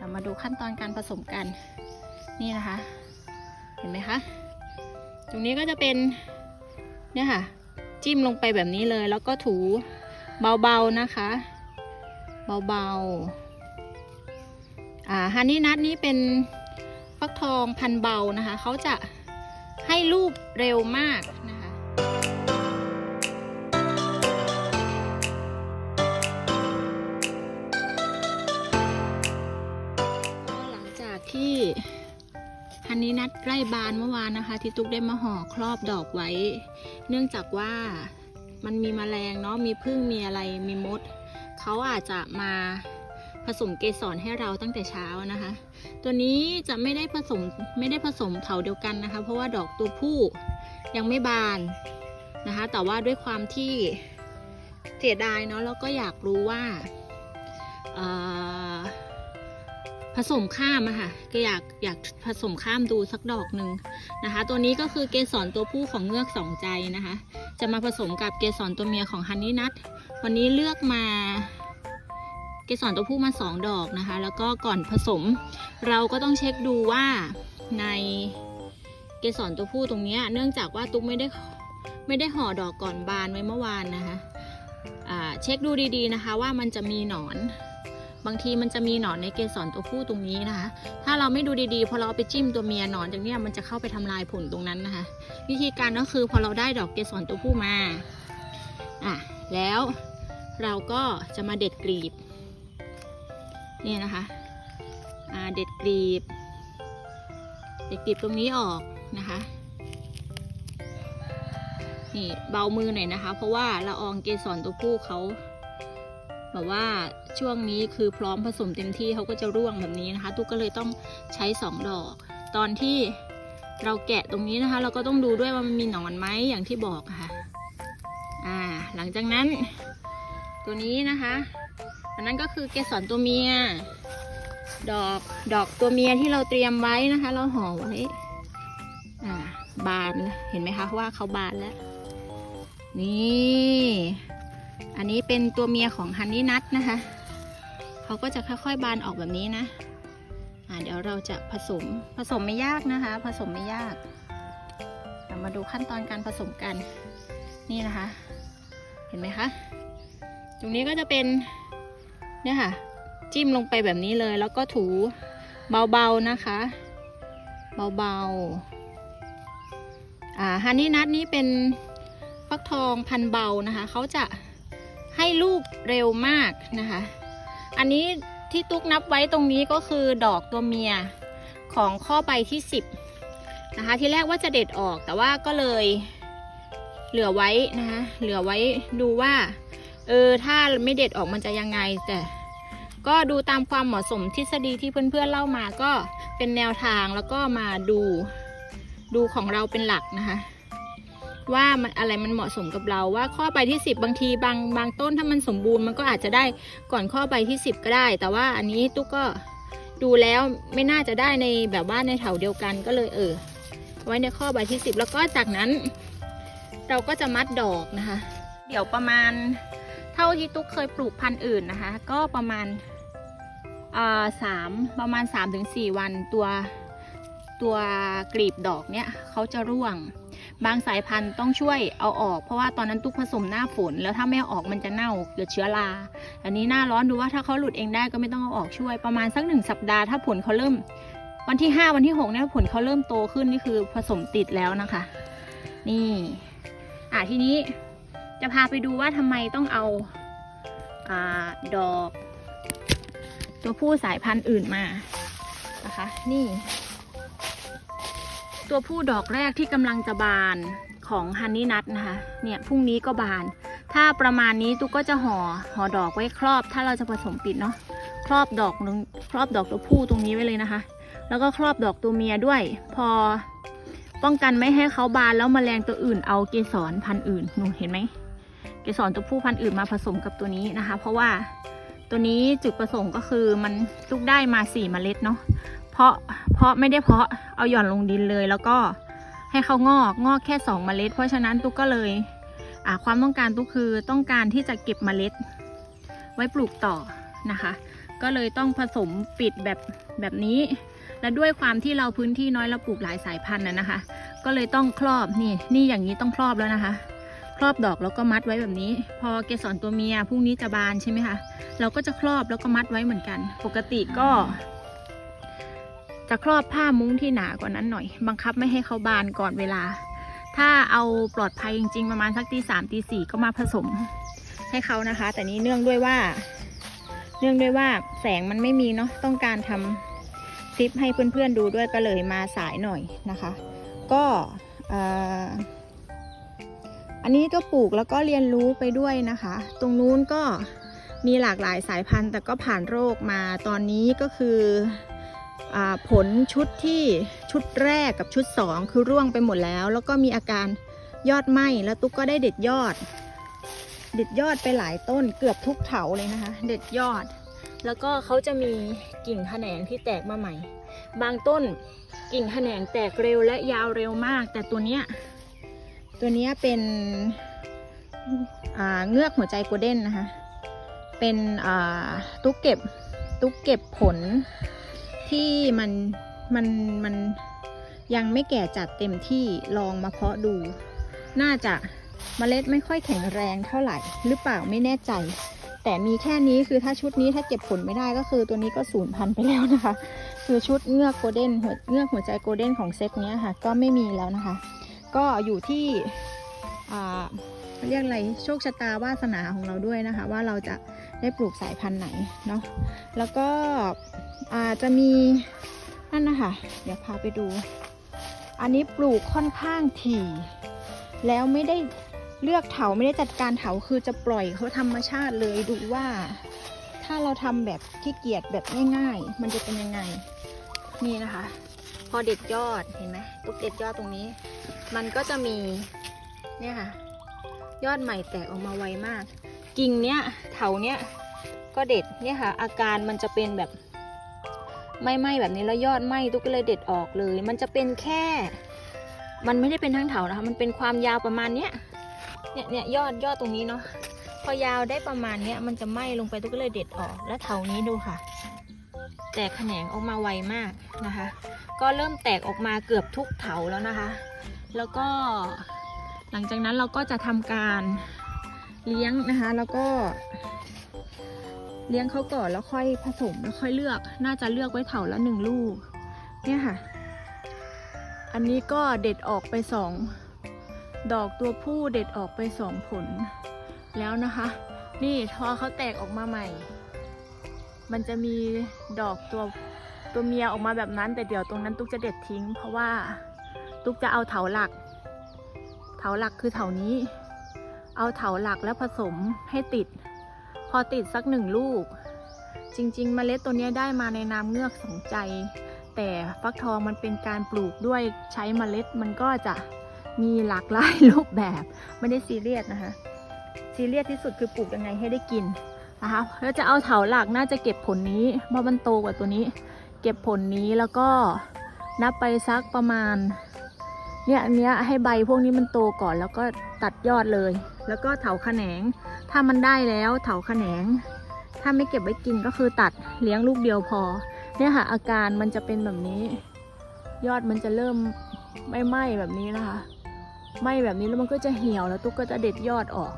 เรามาดูขั้นตอนการผสมกัน นี่นะคะ เห็นไหมคะ ตรงนี้ก็จะเป็น เนี่ยค่ะ จิ้มลงไปแบบนี้เลย แล้วก็ถูเบาๆนะคะ เบาๆ อ่าฮันนี่นัทนี้เป็นฟักทองพันเบานะคะ เขาจะให้ลูกเร็วมากนะคะ บานเมื่อวานนะคะ ที่ตุ๊กได้มาห่อครอบดอกไว้ เนื่องจากว่ามันมีแมลงเนาะมีพึ่งมีอะไรมีมดเขาอาจจะมาผสมเกสรให้เราตั้งแต่เช้านะคะ ตัวนี้จะไม่ได้ผสมไม่ได้ผสมเถาเดียวกันนะคะ เพราะว่าดอกตัวผู้ยังไม่บานนะคะ แต่ว่าด้วยความที่เสียดายเนาะแล้วก็อยากรู้ว่าเอ่อ สมข้ามอะค่ะก็อยากอยากผสมข้ามดูสักดอกหนึ่งนะคะ ตัวนี้ก็คือเกสรตัวผู้ของเงือกสองใจนะคะ จะมาผสมกับเกสรตัวเมียของฮันนี่นัทวันนี้เลือกมาเกสรตัวผู้มาสองดอกนะคะ แล้วก็ก่อนผสม เราก็ต้องเช็คดูว่าในเกสรตัวผู้ตรงนี้เนื่องจากว่าตุ๊กไม่ได้ไม่ได้ห่อดอกก่อนบานไว้เมื่อวานนะคะเช็คดูดีๆนะคะว่ามันจะมีหนอน บางทีมันจะมีหนอนในเกสรตัวผู้ตรงนี้นะคะ ถ้าเราไม่ดูดีๆ พอเราไปจิ้มตัวเมียหนอนจากเนี้ยมันจะเข้าไปทำลายผลตรงนั้นนะคะ วิธีการก็คือพอเราได้ดอกเกสรตัวผู้มาอะแล้วเราก็จะมาเด็ดกลีบเนี่ยนะคะอ่าเด็ดกลีบ เด็ดกลีบตรงนี้ออกนะคะนี่เบามือหน่อยนะคะ เพราะว่าละอองเกสรตัวผู้เขา แบบว่าช่วงนี้คือพร้อมผสมเต็มที่เขาก็จะร่วงแบบนี้นะคะ ตุ๊กก็เลยต้องใช้สองดอก ตอนที่เราแกะตรงนี้นะคะ เราก็ต้องดูด้วยว่ามันมีหนอนไหมอย่างที่บอกะค่ะอ่าหลังจากนั้น ตัวนี้นะคะอันนั้นก็คือเกสรตัวเมีย ดอกดอกตัวเมียที่เราเตรียมไว้นะคะ เราห่อไว้อ่าบานเห็นไหมคะว่าเขาบานแล้ว นี่ อันนี้เป็นตัวเมียของฮันนี่นัทนะคะ เขาก็จะค่อยๆบานออกแบบนี้นะอ่าเดี๋ยวเราจะผสม ผสมไม่ยากนะคะ ผสมไม่ยาก เรามาดูขั้นตอนการผสมกัน นี่นะคะ เห็นไหมคะ ตรงนี้ก็จะเป็น เนี่ยค่ะ จิ้มลงไปแบบนี้เลย แล้วก็ถูเบาๆนะคะ เบาๆ อ่าฮันนี่นัทนี้เป็นฟักทองพันเบานะคะ เขาจะ ให้ลูกเร็วมากนะคะ อันนี้ที่ตุ๊กนับไว้ตรงนี้ก็คือดอกตัวเมียของข้อใบที่ 10 นะคะ ที่แรกว่าจะเด็ดออกแต่ว่าก็เลยเหลือไว้นะคะเหลือไว้ดูว่าเออถ้าไม่เด็ดออกมันจะยังไง แต่ก็ดูตามความเหมาะสมทฤษฎีที่เพื่อนๆเล่ามาก็เป็นแนวทางแล้วก็มาดูดูของเราเป็นหลักนะคะ ว่ามันอะไรมันเหมาะสมกับเราว่าข้อใบที่ 10 บางทีบางบางต้นถ้ามันสมบูรณ์มันก็อาจจะได้ก่อนข้อใบที่ 10 ก็ได้ แต่ว่าอันนี้ตุ๊กก็ดูแล้วไม่น่าจะได้ในแบบว่าในแถวเดียวกันก็เลยเออ ไว้ในข้อใบที่ 10 แล้วก็จากนั้น เราก็จะมัดดอกนะคะ เดี๋ยวประมาณเท่าที่ตุ๊กเคยปลูกพันธุ์อื่นนะคะ ก็ประมาณอ่าสามประมาณ 3-4 วันตัวตัวกลีบดอกเนี่ยเขาจะร่วง บางสายพันธุ์ต้องช่วยเอาออก เพราะว่าตอนนั้นตุ๊กผสมหน้าฝน แล้วถ้าไม่ออกมันจะเน่าเกิดเชื้อรา อันนี้หน้าร้อนดูว่าถ้าเขาหลุดเองได้ก็ไม่ต้องเอาออกช่วย ประมาณสักหนึ่งสัปดาห์ถ้าผลเขาเริ่ม วันที่ห้าวันที่หกเนี่ยผลเขาเริ่มโตขึ้นนี่คือผสมติดแล้วนะคะ นี่อะทีนี้จะพาไปดูว่าทำไมต้องเอาอ่าดอก ตัวผู้สายพันธุ์อื่นมานะคะ นี่ ตัวผู้ดอกแรกที่กำลังจะบานของฮันนี่นัทนะคะ เนี่ยพรุ่งนี้ก็บาน ถ้าประมาณนี้ตุ๊กก็จะห่อห่อดอกไว้ครอบ ถ้าเราจะผสมปิดเนาะครอบดอกนึงครอบดอกตัวผู้ตรงนี้ไว้เลยนะคะ แล้วก็ครอบดอกตัวเมียด้วย พอป้องกันไม่ให้เขาบานแล้วมแมลงตัวอื่นเอาเกสรพันธุ์อื่นหนูเห็นไหมเกสรตัวผู้พันธุ์อื่นมาผสมกับตัวนี้นะคะ เพราะว่าตัวนี้จุดประสงค์ก็คือมันตุกได้มาสี่เมล็ดเนาะ เพาะเพาะไม่ได้เพาะเอาหย่อนลงดินเลย แล้วก็ให้เขางอกงอกแค่สองเมล็ด เพราะฉะนั้นตุ๊กก็เลยความต้องการตุ๊กคือต้องการที่จะเก็บเมล็ด ไว้ปลูกต่อนะคะ ก็เลยต้องผสมปิดแบบแบบนี้ และด้วยความที่เราพื้นที่น้อยเราปลูกหลายสายพันธุ์นะนะคะ ก็เลยต้องครอบนี่นี่อย่างนี้ต้องครอบแล้วนะคะครอบดอกแล้วก็มัดไว้แบบนี้ พอเกสรตัวเมียพรุ่งนี้จะบานใช่ไหมคะเราก็จะครอบแล้วก็มัดไว้เหมือนกัน ปกติก็ จะครอบผ้ามุ้งที่หนากว่านั้นหน่อย บังคับไม่ให้เขาบานก่อนเวลา ถ้าเอาปลอดภัยจริง ๆ ประมาณสักตีสามตีสี่ก็มาผสมให้เขานะคะ แต่นี้เนื่องด้วยว่า เนื่องด้วยว่าแสงมันไม่มีเนาะต้องการทำคลิปให้เพื่อนๆดูด้วยก็เลยมาสายหน่อยนะคะ ก็อ,อันนี้ก็ปลูกแล้วก็เรียนรู้ไปด้วยนะคะ ตรงนู้นก็มีหลากหลายสายพันธุ์ แต่ก็ผ่านโรคมาตอนนี้ก็คือ ผลชุดที่ชุดแรกกับชุด 2 คือร่วงไปหมดแล้ว แล้วก็มีอาการยอดไหม้แล้วตุ๊กก็ได้เด็ดยอด เด็ดยอดไปหลายต้นเกือบทุกเถาเลยนะคะ เด็ดยอด แล้วก็เขาจะมีกิ่งแขนงที่แตกมาใหม่ บางต้นกิ่งแขนงแตกเร็วและยาวเร็วมาก แต่ตัวเนี้ยตัวเนี้ยเป็นเงือกหัวใจโกลเด้นนะคะ เป็นตุ๊กเก็บตุ๊กเก็บผล ที่มันมันมันยังไม่แก่จัดเต็มที่ลองมาเพาะดู น่าจะเมล็ดไม่ค่อยแข็งแรงเท่าไหร่ หรือเปล่าไม่แน่ใจ แต่มีแค่นี้คือถ้าชุดนี้ถ้าเก็บผลไม่ได้ก็คือตัวนี้ก็สูญพันธุ์ไปแล้วนะคะ คือชุดเงือกโกลเด้นหัวเงือกหัวใจโกลเด้นของเซตเนี้ยค่ะ ก็ไม่มีแล้วนะคะ ก็อยู่ที่อ่า เรียกอะไรโชคชะตาวาสนาของเราด้วยนะคะ ว่าเราจะได้ปลูกสายพันธุ์ไหนเนาะแล้วก็อาจจะมีนั่นนะคะเดี๋ยวพาไปดู อันนี้ปลูกค่อนข้างถี่ แล้วไม่ได้เลือกเถาไม่ได้จัดการเถาคือจะปล่อยเขาธรรมชาติเลยดูว่า ถ้าเราทำแบบขี้เกียจแบบง่ายๆ มันจะเป็นยังไงนี่นะคะ พอเด็ดยอดเห็นไหมตุ๊กเด็ดยอดตรงนี้ มันก็จะมีเนี่ยค่ะ ยอดใหม่แตกออกมาไวมาก กิ่งเนี้ยเถาเนี้ยก็เด็ดเนี่ยค่ะ อาการมันจะเป็นแบบไม่ไหม้แบบนี้แล้วยอดไหม้ทุกก็เลยเด็ดออกเลย มันจะเป็นแค่ มันไม่ได้เป็นทั้งเถานะคะมันเป็นความยาวประมาณเนี้ยเนี่ยเนี่ยยอดยอดตรงนี้เนาะพอยาวได้ประมาณเนี้ยมันจะไหม้ลงไปตุ๊กก็เลยเด็ดออก แล้วเถานี้ดูค่ะ แตกแขนงออกมาไวมากนะคะ ก็เริ่มแตกออกมาเกือบทุกเถาแล้วนะคะ แล้วก็ หลังจากนั้นเราก็จะทำการเลี้ยงนะคะ แล้วก็ เลี้ยงเขาก่อนแล้วค่อยผสมแล้วค่อยเลือก น่าจะเลือกไว้เถาละหนึ่งลูก เนี่ยค่ะ อันนี้ก็เด็ดออกไปสองดอกตัวผู้เด็ดออกไปสองผล แล้วนะคะ นี่พอเขาแตกออกมาใหม่ มันจะมีดอกตัวตัวเมียออกมาแบบนั้น แต่เดี๋ยวตรงนั้นตุ๊กจะเด็ดทิ้ง เพราะว่าตุ๊กจะเอาเถาหลัก เถาหลักคือเถานี้ เอาเถาหลักแล้วผสมให้ติด พอติดสักหนึ่งลูก จริง ๆ เมล็ดตัวนี้ได้มาในนามเงือกสองใจ แต่ฟักทองมันเป็นการปลูกด้วยใช้เมล็ดมันก็จะมีหลากหลายรูปแบบไม่ได้ซีเรียสนะคะซีเรียสที่สุดคือปลูกยังไงให้ได้กินนะคะแล้วจะเอาเถาหลักน่าจะเก็บผลนี้เพราะมันโตกว่าตัวนี้ เก็บผลนี้แล้วก็นับไปสักประมาณ เนี่ยอันเนี้ยให้ใบพวกนี้มันโตก่อนแล้วก็ตัดยอดเลย แล้วก็เถาแขนง ถ้ามันได้แล้วเถาแขนง ถ้าไม่เก็บไว้กินก็คือตัดเลี้ยงลูกเดียวพอ เนี่ยค่ะอาการมันจะเป็นแบบนี้ ยอดมันจะเริ่มไม่ไหม้แบบนี้นะคะไหม้แบบนี้แล้วมันก็จะเหี่ยวแล้วตุ๊กก็จะเด็ดยอดออก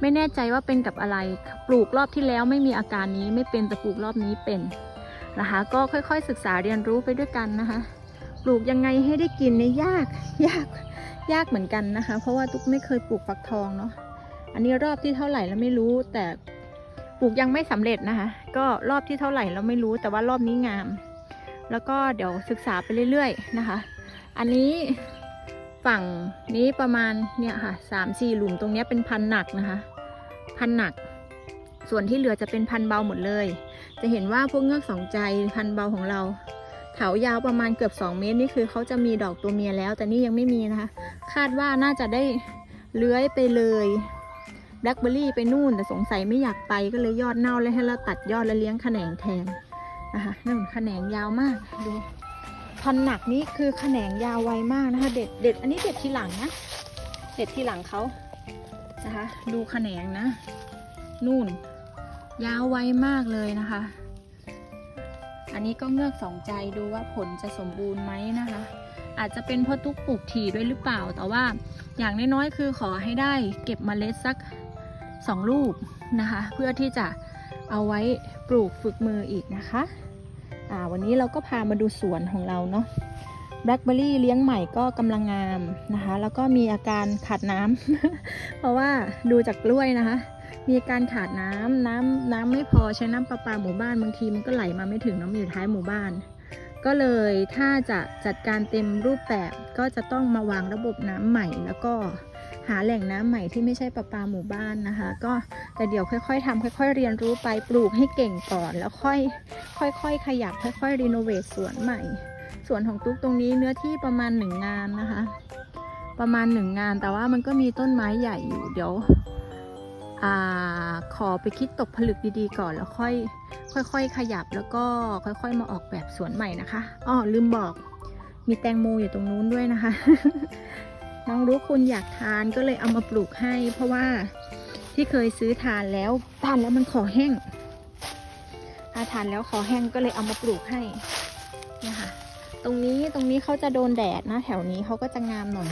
ไม่แน่ใจว่าเป็นกับอะไร ปลูกรอบที่แล้วไม่มีอาการนี้ไม่เป็นแต่ปลูกรอบนี้เป็นนะคะ ก็ค่อยๆศึกษาเรียนรู้ไปด้วยกันนะคะ ลูกยังไงให้ได้กินเนี่ยยากยากยากเหมือนกันนะคะ เพราะว่าตุ๊กไม่เคยปลูกฟักทองเนาะอันนี้รอบที่เท่าไหร่แล้วไม่รู้ แต่ปลูกยังไม่สำเร็จนะคะ ก็รอบที่เท่าไหร่เราไม่รู้ แต่ว่ารอบนี้งาม แล้วก็เดี๋ยวศึกษาไปเรื่อยๆนะคะ อันนี้ฝั่งนี้ประมาณเนี่ยค่ะสามสี่หลุมตรงนี้เป็นพันหนักนะคะ พันหนัก ส่วนที่เหลือจะเป็นพันเบาหมดเลย จะเห็นว่าพวกเงือกสองใจพันเบาของเรา เถายาวประมาณเกือบ 2 เมตรนี่คือเขาจะมีดอกตัวเมียแล้ว แต่นี่ยังไม่มีนะคะ คาดว่าน่าจะได้เลื้อยไปเลยแบล็คเบอร์รี่ไปนู่นแต่สงสัยไม่อยากไปก็เลยยอดเน่าเลยให้เราตัดยอดแล้วเลี้ยงแขนงแทนนะคะนั่นแขนงยาวมากดูพันหนักนี้คือแขนงยาวไวมากนะคะ เด็ดเด็ดอันนี้เด็ดทีหลังนะเด็ดทีหลังเขานะคะ ดูแขนงนะ นู่น ยาวไวมากเลยนะคะ อันนี้ก็เงือกสองใจดูว่าผลจะสมบูรณ์ไหมนะคะ อาจจะเป็นเพราะตุ๊กปลูกถี่ด้วยหรือเปล่า แต่ว่าอย่างน้อยๆคือขอให้ได้เก็บเมล็ดสักสองลูกนะคะ เพื่อที่จะเอาไว้ปลูกฝึกมืออีกนะคะอ่าวันนี้เราก็พามาดูสวนของเราเนาะแบล็คเบอร์รี่เลี้ยงใหม่ก็กำลังงามนะคะ แล้วก็มีอาการขาดน้ำ เพราะว่าดูจากกล้วยนะคะ มีการขาดน้ำน้ำน้ำไม่พอใช้น้ำประปาหมู่บ้านบางทีมันก็ไหลมาไม่ถึงน้องอยู่ท้ายหมู่บ้าน ก็เลยถ้าจะจัดการเต็มรูปแบบก็จะต้องมาวางระบบน้ำใหม่ แล้วก็หาแหล่งน้ำใหม่ที่ไม่ใช่ประปาหมู่บ้านนะคะ ก็แต่เดี๋ยวค่อย ๆทำค่อย ๆ เรียนรู้ไปปลูกให้เก่งก่อน แล้วค่อยค่อย ๆ ขยับค่อยๆรีโนเวทสวนใหม่สวนของตุ๊กตรงนี้เนื้อที่ประมาณหนึ่งงานนะคะ ประมาณหนึ่งงานแต่ว่ามันก็มีต้นไม้ใหญ่อยู่เดี๋ยว อขอไปคิดตกผลึกดีๆก่อนแล้วค่อยค่อยๆขยับแล้วก็ค่อยๆมาออกแบบสวนใหม่นะคะอ๋อลืมบอกมีแตงโมอยู่ตรงนู้นด้วยนะคะ น้องรู้คุณอยากทานก็เลยเอามาปลูกให้ เพราะว่าที่เคยซื้อทานแล้วทานแล้วมันขอแห้งถ้าทานแล้วขอแห้งก็เลยเอามาปลูกให้นี่ยค่ะตรงนี้ตรงนี้เขาจะโดนแดดนะ แถวนี้เขาก็จะงามหน่อย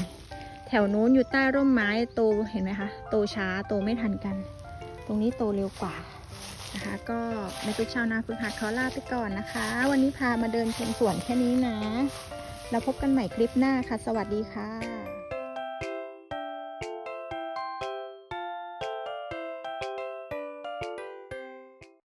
แถวโน้นอยู่ใต้ร่มไม้โตเห็นไหมคะโตช้าโตไม่ทันกัน ตรงนี้โตเร็วกว่านะคะก็ในทุกชาวนาฝึกหัดขอลาไปก่อนนะคะ วันนี้พามาเดินชมสวนแค่นี้นะ แล้วพบกันใหม่คลิปหน้าค่ะ สวัสดีค่ะ